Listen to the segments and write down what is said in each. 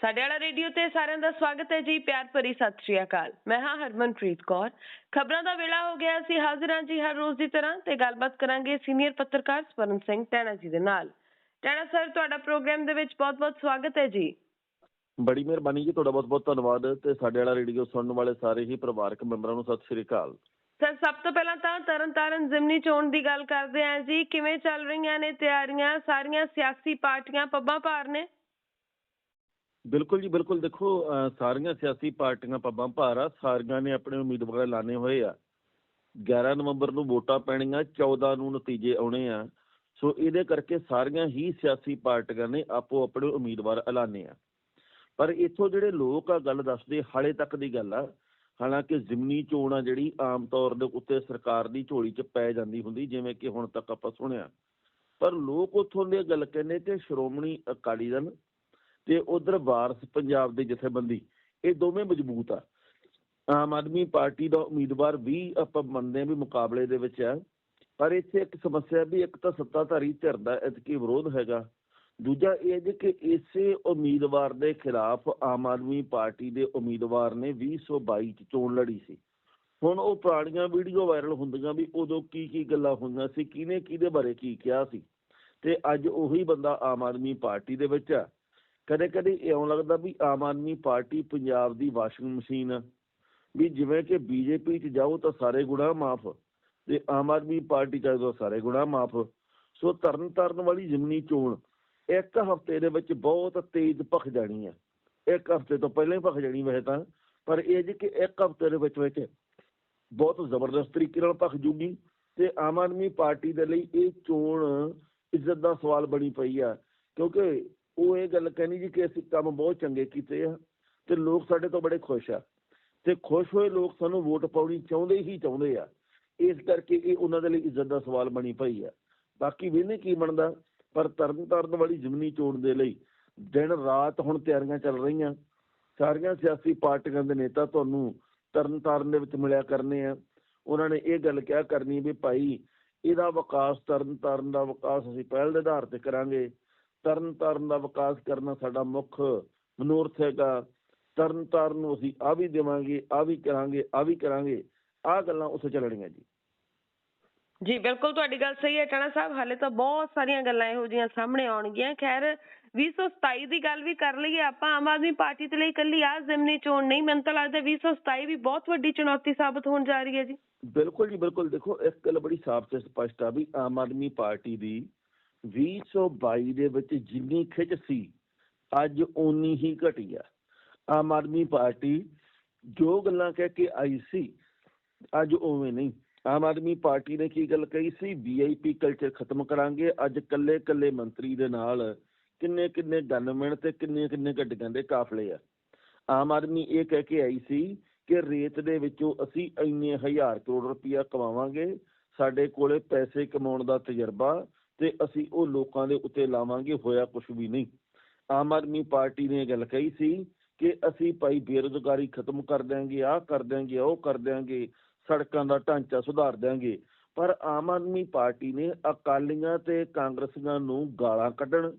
ਸਾਡੇ ਵਾਲਾ ਰੇਡੀਓ ਤੇ ਸਾਰਿਆਂ ਦਾ ਸਵਾਗਤ ਹੈ ਜੀ ਪਿਆਰ ਭਰੀ ਸਤਿ ਸ਼੍ਰੀ ਅਕਾਲ। ਮੈਂ ਹਾਂ ਹਰਮਨਪ੍ਰੀਤ ਕੌਰ। ਖਬਰਾਂ ਦਾ ਵੇਲਾ ਹੋ ਗਿਆ ਸੀ ਹਾਜ਼ਰ ਹਾਂ ਜੀ ਹਰ ਰੋਜ਼ ਦੀ ਤਰ੍ਹਾਂ ਤੇ ਗੱਲਬਾਤ ਕਰਾਂਗੇ ਸੀਨੀਅਰ ਪੱਤਰਕਾਰ ਸਵਰਨ ਸਿੰਘ ਟੈਣਾ ਜੀ ਦੇ ਨਾਲ। ਟੈਣਾ ਸਰ ਤੁਹਾਡਾ ਪ੍ਰੋਗਰਾਮ ਦੇ ਵਿੱਚ ਬਹੁਤ-ਬਹੁਤ ਸਵਾਗਤ ਹੈ ਜੀ। ਬੜੀ ਮਿਹਰਬਾਨੀ ਜੀ ਤੁਹਾਡਾ ਬਹੁਤ-ਬਹੁਤ ਧੰਨਵਾਦ ਤੇ ਸਾਡੇ ਵਾਲਾ ਰੇਡੀਓ ਸੁਣਨ ਵਾਲੇ ਸਾਰੇ ਹੀ ਪਰਿਵਾਰਕ ਮੈਂਬਰਾਂ ਨੂੰ ਸਤਿ ਸ਼੍ਰੀ ਅਕਾਲ। ਸਰ ਸਭ ਤੋਂ ਪਹਿਲਾਂ ਤਾਂ ਤਰਨਤਾਰਨ ਜ਼ਿਮਨੀ ਚੋਣ ਦੀ ਗੱਲ ਕਰਦੇ ਆਂ ਜੀ ਕਿਵੇਂ ਚੱਲ ਰਹੀਆਂ ਨੇ ਤਿਆਰੀਆਂ? ਸਾਰੀਆਂ ਸਿਆਸੀ ਪਾਰਟੀਆਂ ਪੱਬਾਂ ਭਾਰ ਨੇ। ਬਿਲਕੁਲ ਜੀ, ਬਿਲਕੁਲ। ਦੇਖੋ, ਅਹ, ਸਾਰੀਆਂ ਸਿਆਸੀ ਪਾਰਟੀਆਂ ਪੱਬਾਂ ਭਾਰ ਆ, ਸਾਰੀਆਂ ਨੇ ਆਪਣੇ ਉਮੀਦਵਾਰ ਲਾਣੇ ਹੋਏ ਆ। 11 ਨਵੰਬਰ ਨੂੰ ਵੋਟਾਂ ਪੈਣੀਆਂ 14 ਨੂੰ ਨਤੀਜੇ ਆਉਣੇ ਆ। ਸੋ ਇਹਦੇ ਕਰਕੇ ਸਾਰੀਆਂ ਹੀ ਸਿਆਸੀ ਪਾਰਟੀਆਂ ਨੇ ਆਪੋ ਆਪਣੇ ਉਮੀਦਵਾਰ ਐਲਾਨੇ ਆ। ਪਰ ਇੱਥੋਂ ਜਿਹੜੇ ਲੋਕ ਆ, ਗੱਲ ਦੱਸਦੇ, ਹਾਲੇ ਤੱਕ ਦੀ ਗੱਲ ਆ। ਹਾਲਾਂਕਿ ਜ਼ਿਮਨੀ ਚੋਣ ਆ, ਜਿਹੜੀ ਆਮ ਤੌਰ ਦੇ ਉੱਤੇ ਸਰਕਾਰ ਦੀ ਝੋਲੀ 'ਚ ਪੈ ਜਾਂਦੀ ਹੁੰਦੀ, ਜਿਵੇਂ ਕਿ ਹੁਣ ਤੱਕ ਆਪਾਂ ਸੁਣਿਆ। ਪਰ ਲੋਕ ਉੱਥੋਂ ਦੇ ਗੱਲ ਕਹਿੰਦੇ ਕਿ ਸ਼੍ਰੋਮਣੀ ਅਕਾਲੀ ਦਲ ਤੇ ਉਧਰ ਵਾਰਸ ਪੰਜਾਬ ਦੇ ਜਥੇਬੰਦੀ, ਇਹ ਦੋਵੇਂ ਮਜ਼ਬੂਤ ਆ। ਆਮ ਆਦਮੀ ਪਾਰਟੀ ਦਾ ਉਮੀਦਵਾਰ ਵੀ ਆਪਾਂ ਮੰਨਦੇ ਹਾਂ ਵੀ ਮੁਕਾਬਲੇ ਦੇ ਵਿੱਚ ਆ, ਪਰ ਇੱਥੇ ਇੱਕ ਸਮੱਸਿਆ ਵੀ, ਇੱਕ ਤਾਂ ਸੱਤਾਧਾਰੀ ਧਿਰ ਦਾ ਇਤਕੀ ਵਿਰੋਧ ਹੈਗਾ। ਦੂਜਾ ਇਹ ਜੇ ਕਿ ਇਸੇ ਉਮੀਦਵਾਰ ਦੇ ਖਿਲਾਫ ਆਮ ਆਦਮੀ ਪਾਰਟੀ ਦੇ ਉਮੀਦਵਾਰ ਨੇ 2022 ਚ ਚੋਣ ਲੜੀ ਸੀ। ਹੁਣ ਉਹ ਪੁਰਾਣੀਆਂ ਵੀਡੀਓ ਵਾਇਰਲ ਹੁੰਦੀਆਂ ਵੀ ਉਦੋਂ ਕੀ ਕੀ ਗੱਲਾਂ ਹੋਈਆਂ ਸੀ, ਕਿਹਨੇ ਕਿਹਦੇ ਬਾਰੇ ਕੀ ਕਿਹਾ ਸੀ। ਤੇ ਅੱਜ ਉਹੀ ਬੰਦਾ ਆਮ ਆਦਮੀ ਪਾਰਟੀ ਦੇ ਵਿੱਚ ਆ। ਕਦੇ ਕਦੇ ਇਉਂ ਲੱਗਦਾ ਵੀ ਆਮ ਆਦਮੀ ਪਾਰਟੀ ਪੰਜਾਬ ਦੀ ਵਾਸ਼ਿੰਗ ਮਸ਼ੀਨ ਆ। ਵੀ ਜਿਵੇਂ ਕਿ ਬੀਜੇਪੀ 'ਚ ਜਾਓ ਤਾਂ ਸਾਰੇ ਗੁਨਾਹ ਮਾਫ, ਤੇ ਆਮ ਆਦਮੀ ਪਾਰਟੀ 'ਚ ਜਾਓ ਸਾਰੇ ਗੁਨਾਹ ਮਾਫ। ਸੋ ਤਰਨ ਤਾਰਨ ਵਾਲੀ ਜ਼ਿਮਨੀ ਚੋਣ ਇੱਕ ਹਫ਼ਤੇ ਦੇ ਵਿੱਚ ਬਹੁਤ ਤੇਜ਼ ਭਖ ਜਾਣੀ ਆ। ਇੱਕ ਹਫ਼ਤੇ ਤੋਂ ਪਹਿਲਾਂ ਹੀ ਭਖ ਜਾਣੀ ਵੈਸੇ ਤਾਂ, ਪਰ ਇਹ ਜੀ ਕਿ ਇੱਕ ਹਫ਼ਤੇ ਦੇ ਵਿੱਚ ਵਿੱਚ ਬਹੁਤ ਜ਼ਬਰਦਸਤ ਤਰੀਕੇ ਨਾਲ ਭਖ ਜੂਗੀ, ਤੇ ਆਮ ਆਦਮੀ ਪਾਰਟੀ ਦੇ ਲਈ ਇਹ ਚੋਣ ਇੱਜ਼ਤ ਦਾ ਸਵਾਲ ਬਣੀ ਪਈ ਆ। ਕਿਉਂਕਿ ਉਹ ਇਹ ਗੱਲ ਕਹਿਣੀ ਜੀ ਕਿ ਅਸੀਂ ਕੰਮ ਬਹੁਤ ਚੰਗੇ ਕੀਤੇ ਆ ਤੇ ਲੋਕ ਸਾਡੇ ਤੋਂ ਬੜੇ ਖੁਸ਼ ਆ। ਤੇ ਖੁਸ਼ ਹੋਏ ਲੋਕ ਸਾਨੂੰ ਵੋਟ ਪਾਉਣੀ ਚਾਹੁੰਦੇ ਹੀ ਚਾਹੁੰਦੇ ਆ। ਇਸ ਕਰਕੇ ਇਹ ਉਹਨਾਂ ਦੇ ਲਈ ਇੱਜ਼ਤ ਦਾ ਸਵਾਲ ਬਣੀ ਪਈ ਆ। ਬਾਕੀ ਵੇਨੇ ਕੀ ਬਣਦਾ? ਪਰ ਤਰਨ ਤਾਰਨ ਵਾਲੀ ਜ਼ਮਨੀ ਚੋਣ ਦੇ ਲਈ ਦਿਨ ਰਾਤ ਹੁਣ ਤਿਆਰੀਆਂ ਚੱਲ ਰਹੀਆਂ। ਸਾਰੀਆਂ ਸਿਆਸੀ ਪਾਰਟੀਆਂ ਦੇ ਨੇਤਾ ਤੁਹਾਨੂੰ ਤਰਨ ਤਾਰਨ ਦੇ ਵਿੱਚ ਮਿਲਿਆ ਕਰਨੇ ਆ। ਉਹਨਾਂ ਨੇ ਇਹ ਗੱਲ ਕਿਹਾ ਕਰਨੀ ਵੀ ਭਾਈ ਇਹਦਾ ਵਿਕਾਸ ਤਰਨ ਤਾਰਨ ਦਾ ਵਿਕਾਸ ਅਸੀਂ ਪਹਿਲ ਦੇ ਆਧਾਰ ਤੇ ਕਰਾਂਗੇ। ਤਰਨ ਤਾਰਨ ਦਾ ਵਿਕਾਸ ਕਰਨਾ ਸਾਡਾ ਮੁੱਖ ਮਨੋਰਥ ਹੈਗਾ। ਤਰਨ ਤਾਰਨ ਨੂੰ ਅਸੀਂ ਆ ਵੀ ਦੇਵਾਂਗੇ ਆ ਵੀ ਕਰਾਂਗੇ ਆ ਵੀ ਕਰਾਂਗੇ। ਆ ਗੱਲਾਂ ਉੱਥੇ ਚੱਲਣੀਆਂ ਜੀ। ਜੀ ਬਿਲਕੁਲ ਤੁਹਾਡੀ ਗੱਲ ਸਹੀ ਹੈ ਟਾਣਾ ਸਾਹਿਬ। ਹਾਲੇ ਤਾਂ ਬਹੁਤ ਸਾਰੀਆਂ ਗੱਲਾਂ ਇਹੋ ਜਿਹੀਆਂ ਸਾਹਮਣੇ ਆਉਣਗੀਆਂ। ਖੈਰ 2027 ਦੀ ਗੱਲ ਵੀ ਕਰ ਲਈਏ ਆਪਾਂ ਆਮ ਆਦਮੀ ਪਾਰਟੀ ਦੇ ਲਈ ਇਕੱਲੀ ਆ ਜ਼ਿਮਨੀ ਚੋਣ ਨਹੀਂ। ਮੈਨੂੰ ਤਾਂ ਲੱਗਦਾ 2027 ਵੀ ਬਹੁਤ ਵੱਡੀ ਚੁਣੌਤੀ ਸਾਬਤ ਹੋਣ ਜਾ ਰਹੀ ਹੈ ਜੀ। ਬਿਲਕੁਲ ਜੀ ਬਿਲਕੁਲ। ਦੇਖੋ ਇੱਕ ਗੱਲ ਬੜੀ ਸਾਫ਼ ਤੇ ਸਪਸ਼ਟ ਆ ਵੀ ਆਮ ਆਦਮੀ ਪਾਰਟੀ ਦੀ 2022 ਦੇ ਵਿੱਚ ਜਿੰਨੀ ਖਿੱਚ ਸੀ, ਅੱਜ ਓਨੀ ਹੀ ਘਟੀ ਆ। ਆਮ ਆਦਮੀ ਪਾਰਟੀ ਜੋ ਗੱਲਾਂ ਕਹਿ ਕੇ ਆਈ ਸੀ, ਅੱਜ ਉਵੇਂ ਨਹੀਂ। ਆਮ ਆਦਮੀ ਪਾਰਟੀ ਨੇ ਕੀ ਗੱਲ ਕਹੀ ਸੀ? ਵੀਆਈਪੀ ਕਲਚਰ ਖਤਮ ਕਰਾਂਗੇ। ਅੱਜ ਕੱਲੇ ਕੱਲੇ ਮੰਤਰੀ ਦੇ ਨਾਲ ਕਿੰਨੇ ਕਿੰਨੇ ਗਨਮੈਨ ਤੇ ਕਿੰਨੇ ਕਿੰਨੇ ਗੱਡੀਆਂ ਦੇ ਕਾਫਲੇ ਆ। ਆਮ ਆਦਮੀ ਇਹ ਕਹਿ ਕੇ ਆਈ ਸੀ ਕਿ ਰੇਤ ਦੇ ਵਿੱਚੋਂ ਅਸੀਂ ਇੰਨੇ ਹਜ਼ਾਰ ਕਰੋੜ ਰੁਪਇਆ ਕਮਾਵਾਂਗੇ, ਸਾਡੇ ਕੋਲੇ ਪੈਸੇ ਕਮਾਉਣ ਦਾ ਤਜਰਬਾ ਤੇ ਅਸੀਂ ਉਹ ਲੋਕਾਂ ਦੇ ਉੱਤੇ ਲਾਵਾਂਗੇ, ਹੋਇਆ ਕੁਝ ਵੀ ਨਹੀਂ। ਆਮ ਆਦਮੀ ਪਾਰਟੀ ਨੇ ਇਹ ਗੱਲ ਕਹੀ ਸੀ ਕਿ ਅਸੀਂ ਭਾਈ ਬੇਰੁਜ਼ਗਾਰੀ ਖਤਮ ਕਰ ਦਿਆਂਗੇ, ਆਹ ਕਰ ਦਿਆਂਗੇ, ਉਹ ਕਰ ਦਿਆਂਗੇ, ਸੜਕਾਂ ਦਾ ਢਾਂਚਾ ਸੁਧਾਰ ਦਿਆਂਗੇ। ਪਰ ਆਮ ਆਦਮੀ ਪਾਰਟੀ ਨੇ ਅਕਾਲੀਆਂ ਤੇ ਕਾਂਗਰਸੀਆਂ ਨੂੰ ਗਾਲਾਂ ਕੱਢਣ,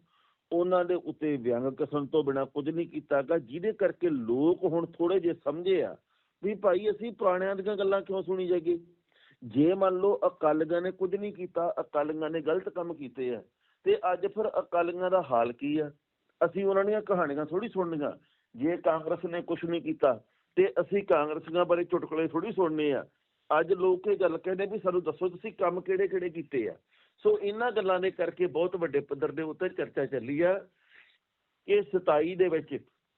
ਉਹਨਾਂ ਦੇ ਉੱਤੇ ਵਿਅੰਗ ਕਸਣ ਤੋਂ ਬਿਨਾ ਕੁਝ ਨਹੀਂ ਕੀਤਾਗਾ ਜਿਹਦੇ ਕਰਕੇ ਲੋਕ ਹੁਣ ਥੋੜੇ ਜਿਹਾ ਸਮਝੇ ਆ ਵੀ ਭਾਈ ਅਸੀਂ ਪੁਰਾਣਿਆਂ ਦੀਆਂ ਗੱਲਾਂ ਕਿਉਂ ਸੁਣੀ ਜਾਈਏ? ਜੇ ਮੰਨ ਲਓ ਅਕਾਲੀਆਂ ਨੇ ਕੁਝ ਨਹੀਂ ਕੀਤਾ, ਅਕਾਲੀਆਂ ਨੇ ਗਲਤ ਕੰਮ ਕੀਤੇ ਆ, ਤੇ ਅੱਜ ਫਿਰ ਅਕਾਲੀਆਂ ਦਾ ਹਾਲ ਕੀ ਆ? ਅਸੀਂ ਉਹਨਾਂ ਦੀਆਂ ਕਹਾਣੀਆਂ ਥੋੜੀ ਸੁਣਨੀਆਂ। ਜੇ ਕਾਂਗਰਸ ਨੇ ਕੁਝ ਨਹੀਂ ਕੀਤਾ, ਤੇ ਅਸੀਂ ਕਾਂਗਰਸੀਆਂ ਬਾਰੇ ਚੁਟਕਲੇ ਥੋੜੀ ਸੁਣਨੇ ਆ। ਅੱਜ ਲੋਕ ਇਹ ਗੱਲ ਕਹਿੰਦੇ ਵੀ ਸਾਨੂੰ ਦੱਸੋ ਤੁਸੀਂ ਕੰਮ ਕਿਹੜੇ ਕਿਹੜੇ ਕੀਤੇ ਆ? ਸੋ ਇਹਨਾਂ ਗੱਲਾਂ ਦੇ ਕਰਕੇ ਬਹੁਤ ਵੱਡੇ ਪੱਧਰ ਦੇ ਉੱਤੇ ਚਰਚਾ ਚੱਲੀ ਆ ਕਿ 27 ਦੇ ਵਿੱਚ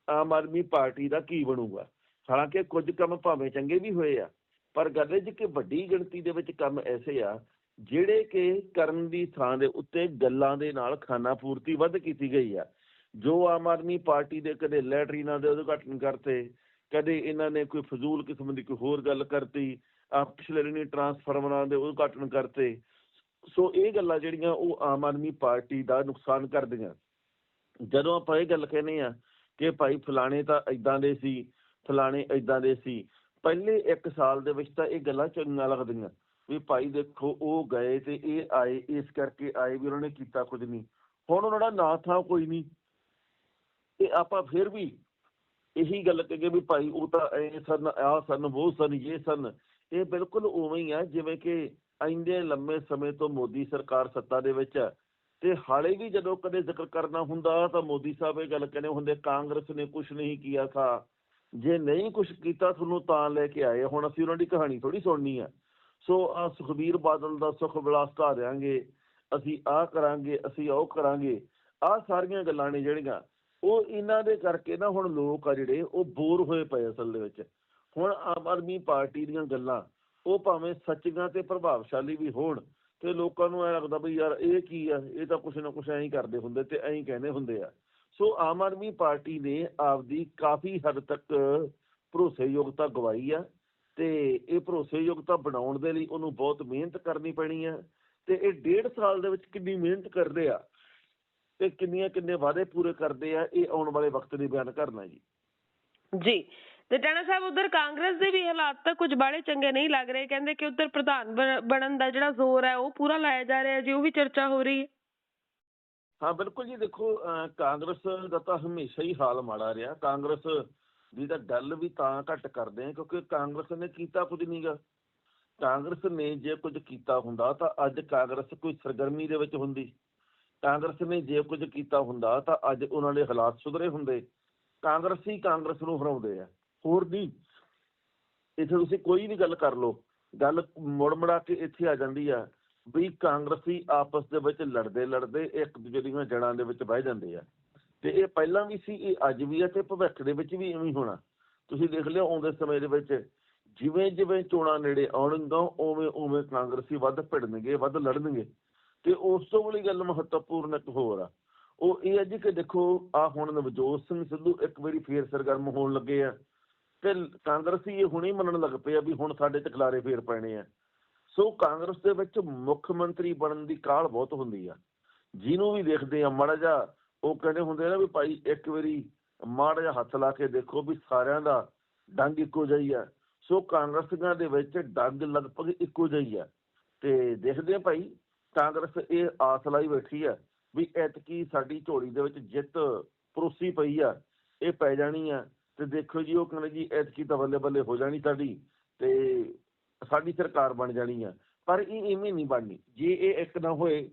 ਆਮ ਆਦਮੀ ਪਾਰਟੀ ਦਾ ਕੀ ਬਣੂਗਾ? ਹਾਲਾਂਕਿ ਕੁਝ ਕੰਮ ਭਾਵੇਂ ਚੰਗੇ ਵੀ ਹੋਏ ਆ ਪਰ ਗੱਲ ਇਹ ਜੀ ਕਿ ਵੱਡੀ ਗਿਣਤੀ ਦੇ ਵਿੱਚ ਕੰਮ ਐਸੇ ਆ, ਜਿਹੜੇ ਕਿ ਕਰਨ ਦੀ ਥਾਂ ਦੇ ਉੱਤੇ ਗੱਲਾਂ ਦੇ ਨਾਲ ਖਾਨਾ ਪੂਰਤੀ ਵੱਧ ਕੀਤੀ ਗਈ ਆ। ਜੋ ਆਮ ਆਦਮੀ ਪਾਰਟੀ ਦੇ ਕਦੇ ਲੈਟਰੀਨਾਂ ਦੇ ਉਦਘਾਟਨ ਕਰਤੇ, ਕਦੇ ਇਹਨਾਂ ਨੇ ਕੋਈ ਫਜ਼ੂਲ ਕਿਸਮ ਦੀ ਕੋਈ ਹੋਰ ਗੱਲ ਕਰਤੀ ਆ ਪਿਛਲੇ ਦਿਨੀ ਟਰਾਂਸਫਾਰਮਰਾਂ ਦੇ ਉਦਘਾਟਨ ਕਰਤੇ, ਸੋ ਇਹ ਗੱਲਾਂ ਜਿਹੜੀਆਂ ਉਹ ਆਮ ਆਦਮੀ ਪਾਰਟੀ ਦਾ ਨੁਕਸਾਨ ਕਰਦੀਆਂ। ਜਦੋਂ ਆਪਾਂ ਇਹ ਗੱਲ ਕਹਿੰਦੇ ਆ ਕਿ ਭਾਈ ਫਲਾਣੇ ਤਾਂ ਇਦਾਂ ਦੇ ਸੀ, ਫਲਾਣੇ ਇਦਾਂ ਦੇ ਸੀ ਪਹਿਲੇ 1 ਸਾਲ ਦੇ ਵਿੱਚ ਤਾਂ ਇਹ ਗੱਲਾਂ ਚੰਗੀਆਂ ਲੱਗਦੀਆਂ ਵੀ ਭਾਈ ਦੇਖੋ ਉਹ ਗਏ ਤੇ ਇਹ ਆਏ, ਇਸ ਕਰਕੇ ਆਏ ਵੀ ਉਹਨਾਂ ਨੇ ਕੀਤਾ ਕੁਝ ਨਹੀਂ। ਹੁਣ ਉਹਨਾਂ ਦਾ ਨਾਂ ਥਾਂ ਕੋਈ ਨਹੀਂ। ਤੇ ਆਪਾਂ ਫਿਰ ਵੀ ਇਹੀ ਗੱਲ ਕਹੀਏ ਵੀ ਭਾਈ ਉਹ ਤਾਂ ਐ ਸਨ ਆ ਸਨ, ਉਹ ਸਨ, ਇਹ ਸਨ। ਇਹ ਬਿਲਕੁਲ ਉਵੇਂ ਹੀ ਆ, ਜਿਵੇਂ ਕਿ ਇੰਨੇ ਲੰਮੇ ਸਮੇਂ ਤੋਂ ਮੋਦੀ ਸਰਕਾਰ ਸੱਤਾ ਦੇ ਵਿੱਚ ਹੈ ਤੇ ਹਾਲੇ ਵੀ ਜਦੋਂ ਕਦੇ ਜ਼ਿਕਰ ਕਰਨਾ ਹੁੰਦਾ ਤਾਂ ਮੋਦੀ ਸਾਹਿਬ ਇਹ ਗੱਲ ਕਹਿੰਦੇ ਹੁੰਦੇ, ਕਾਂਗਰਸ ਨੇ ਕੁਝ ਨਹੀਂ ਕੀਤਾ। ਥਾ ਜੇ ਨਹੀਂ ਕੁਝ ਕੀਤਾ ਤੁਹਾਨੂੰ ਤਾਂ ਲੈ ਕੇ ਆਏ। ਹੁਣ ਅਸੀਂ ਉਹਨਾਂ ਦੀ ਕਹਾਣੀ ਥੋੜੀ ਸੁਣਨੀ ਆ। ਸੋ ਆ ਸੁਖਬੀਰ ਬਾਦਲ ਦਾ ਸੁਖ ਵਿਲਾਸ ਢਾ ਅਸੀਂ ਆਹ ਕਰਾਂਗੇ, ਅਸੀਂ ਉਹ ਕਰਾਂਗੇ। ਆਹ ਸਾਰੀਆਂ ਗੱਲਾਂ ਨੇ ਜਿਹੜੀਆਂ, ਉਹ ਇਹਨਾਂ ਦੇ ਕਰਕੇ ਨਾ ਹੁਣ ਲੋਕ ਆ ਜਿਹੜੇ, ਉਹ ਬੋਰ ਹੋਏ ਪਏ ਅਸਲ ਦੇ ਵਿੱਚ। ਹੁਣ ਆਮ ਆਦਮੀ ਪਾਰਟੀ ਦੀਆਂ ਗੱਲਾਂ, ਉਹ ਭਾਵੇਂ ਸੱਚੀਆਂ ਤੇ ਪ੍ਰਭਾਵਸ਼ਾਲੀ ਵੀ ਹੋਣ, ਤੇ ਲੋਕਾਂ ਨੂੰ ਐ ਲੱਗਦਾ ਵੀ ਯਾਰ ਇਹ ਕੀ ਆ? ਇਹ ਤਾਂ ਕੁਛ ਨਾ ਕੁਛ ਐਂ ਹੀ ਕਰਦੇ ਹੁੰਦੇ ਤੇ ਐਂ ਹੀ ਕਹਿੰਦੇ ਹੁੰਦੇ ਆ। ਸੋ ਆਮ ਆਦਮੀ ਪਾਰਟੀ ਨੇ ਆਪਦੀ ਕਾਫੀ ਹੱਦ ਤੱਕ ਭਰੋਸੇਯੋਗਤਾ ਗਵਾਈ ਆ ਤੇ ਇਹ ਭਰੋਸੇਯੋਗਤਾ ਬਣਾਉਣ ਦੇ ਲਈ ਉਹਨੂੰ ਬਹੁਤ ਮਿਹਨਤ ਕਰਨੀ ਪੈਣੀ ਆ ਤੇ ਇਹ ਡੇਢ ਸਾਲ ਦੇ ਵਿੱਚ ਕਿੰਨੀ ਮਿਹਨਤ ਕਰਦੇ ਆ ਤੇ ਕਿੰਨੀਆਂ ਕਿੰਨੇ ਵਾਅਦੇ ਪੂਰੇ ਕਰਦੇ ਆ, ਇਹ ਆਉਣ ਵਾਲੇ ਵਕਤ ਦੀ ਬਿਆਨ ਕਰਨਾ ਜੀ। ਜੀ, ਤੇ ਟਾਣਾ ਸਾਹਿਬ, ਉਧਰ ਕਾਂਗਰਸ ਦੇ ਵੀ ਹਾਲਾਤ ਤਾਂ ਕੁਝ ਬਾਲੇ ਚੰਗੇ ਨਹੀਂ ਲੱਗ ਰਹੇ, ਕਹਿੰਦੇ ਕਿ ਉਧਰ ਪ੍ਰਧਾਨ ਬਣਨ ਦਾ ਜਿਹੜਾ ਜ਼ੋਰ ਹੈ, ਉਹ ਪੂਰਾ ਲਾਇਆ ਜਾ ਰਿਹਾ ਜੀ, ਉਹ ਵੀ ਚਰਚਾ ਹੋ ਰਹੀ ਹੈ। ਹਾਂ, ਬਿਲਕੁਲ ਜੀ, ਦੇਖੋ ਕਾਂਗਰਸ ਦਾ ਤਾਂ ਹਮੇਸ਼ਾ ਹੀ ਹਾਲ ਮਾੜਾ ਰਿਹਾ। ਕਾਂਗਰਸ ਦੀ ਤਾਂ ਗੱਲ ਵੀ ਤਾਂ ਘੱਟ ਕਰਦੇ ਆ, ਕਿਉਂਕਿ ਕਾਂਗਰਸ ਨੇ ਕੀਤਾ ਕੁਝ ਨਹੀਂਗਾ ਕਾਂਗਰਸ ਨੇ ਜੇ ਕੁਝ ਕੀਤਾ ਹੁੰਦਾ ਤਾਂ ਅੱਜ ਕਾਂਗਰਸ ਕੋਈ ਸਰਗਰਮੀ ਦੇ ਵਿੱਚ ਹੁੰਦੀ। ਕਾਂਗਰਸ ਨੇ ਜੇ ਕੁਝ ਕੀਤਾ ਹੁੰਦਾ ਤਾਂ ਅੱਜ ਉਹਨਾਂ ਦੇ ਹਾਲਾਤ ਸੁਧਰੇ ਹੁੰਦੇ। ਕਾਂਗਰਸ ਹੀ ਕਾਂਗਰਸ ਨੂੰ ਹਰਾਉਂਦੇ ਆ। ਹੋਰ ਨਹੀਂ ਇੱਥੇ ਤੁਸੀਂ ਕੋਈ ਵੀ ਗੱਲ ਕਰ ਲਓ। ਗੱਲ ਮੁੜ ਮੁੜਾ ਕੇ ਇੱਥੇ ਆ ਜਾਂਦੀ ਆ। ਵੀ ਕਾਂਗਰਸੀ ਆਪਸ ਦੇ ਵਿੱਚ ਲੜਦੇ ਲੜਦੇ ਇੱਕ ਦੂਜੇ ਦੀਆਂ ਜੜਾਂ ਦੇ ਵਿੱਚ ਬਹਿ ਜਾਂਦੇ ਆ। ਤੇ ਇਹ ਪਹਿਲਾਂ ਵੀ ਸੀ, ਇਹ ਅੱਜ ਵੀ ਆ ਤੇ ਭਵਿੱਖ ਦੇ ਵਿੱਚ ਵੀ ਇਵੇਂ ਹੋਣਾ। ਤੁਸੀਂ ਦੇਖ ਲਿਓ ਆਉਂਦੇ ਸਮੇਂ ਦੇ ਵਿੱਚ ਜਿਵੇਂ ਜਿਵੇਂ ਚੋਣਾਂ ਨੇੜੇ ਆਉਣਗੀਆਂ, ਉਵੇਂ ਉਵੇਂ ਕਾਂਗਰਸੀ ਵੱਧ ਭਿੜਨਗੇ, ਵੱਧ ਲੜਨਗੇ। ਤੇ ਉਸ ਤੋਂ ਵਾਲੀ ਗੱਲ ਮਹੱਤਵਪੂਰਨ ਇੱਕ ਹੋਰ ਆ। ਉਹ ਇਹ ਹੈ ਜੀ ਕਿ ਦੇਖੋ ਆ ਹੁਣ ਨਵਜੋਤ ਸਿੰਘ ਸਿੱਧੂ ਇੱਕ ਵਾਰੀ ਫੇਰ ਸਰਗਰਮ ਹੋਣ ਲੱਗੇ ਆ। ਤੇ ਕਾਂਗਰਸੀ ਇਹ ਹੁਣੇ ਮੰਨਣ ਲੱਗ ਪਏ ਆ ਵੀ ਹੁਣ ਸਾਡੇ ਤੇ ਖਿਲਾਰੇ ਫੇਰ ਪੈਣੇ ਆ। ਸੋ ਕਾਂਗਰਸ ਦੇ ਵਿੱਚ ਮੁੱਖ ਮੰਤਰੀ ਬਣਨ ਦੀ ਕਾਲ ਬਹੁਤ ਹੁੰਦੀ ਆ। ਜਿਹਨੂੰ ਵੀ ਦੇਖਦੇ ਆ, ਮਾੜਾ ਜਿਹਾ ਉਹ ਕਹਿੰਦੇ ਹੁੰਦੇ ਆ ਵੀ ਭਾਈ ਇੱਕ ਵਾਰੀ ਮਾੜਾ ਜਿਹਾ ਹੱਥ ਲਾ ਕੇ ਦੇਖੋ ਵੀ ਸਾਰਿਆਂ ਦਾ ਡੰਗ ਇੱਕੋ ਜਿਹੀ ਆ। ਸੋ ਕਾਂਗਰਸੀਆਂ ਦੇ ਵਿੱਚ ਡੰਗ ਲਗਭਗ ਇੱਕੋ ਜਿਹੀ ਹੀ ਆ। ਤੇ ਦੇਖਦੇ ਆ ਭਾਈ, ਕਾਂਗਰਸ ਇਹ ਆਸ ਲਾਈ ਬੈਠੀ ਆ ਵੀ ਐਤਕੀ ਸਾਡੀ ਝੋਲੀ ਦੇ ਵਿੱਚ ਜਿੱਤ ਪਰੋਸੀ ਪਈ ਆ, ਇਹ ਪੈ ਜਾਣੀ ਆ। ਤੇ ਦੇਖੋ ਜੀ, ਉਹ ਕਹਿੰਦੇ ਜੀ, ਐਤਕੀ ਤਾਂ ਬੱਲੇ ਬੱਲੇ ਹੋ ਜਾਣੀ ਸਾਡੀ ਤੇ ਸਾਡੀ ਸਰਕਾਰ ਬਣ ਜਾਣੀ ਆ। ਪਰ ਇਹ ਇਵੇਂ ਨਹੀਂ ਬਣਨੀ। ਜੇ ਇਹ ਇੱਕ ਨਾ ਹੋਏ,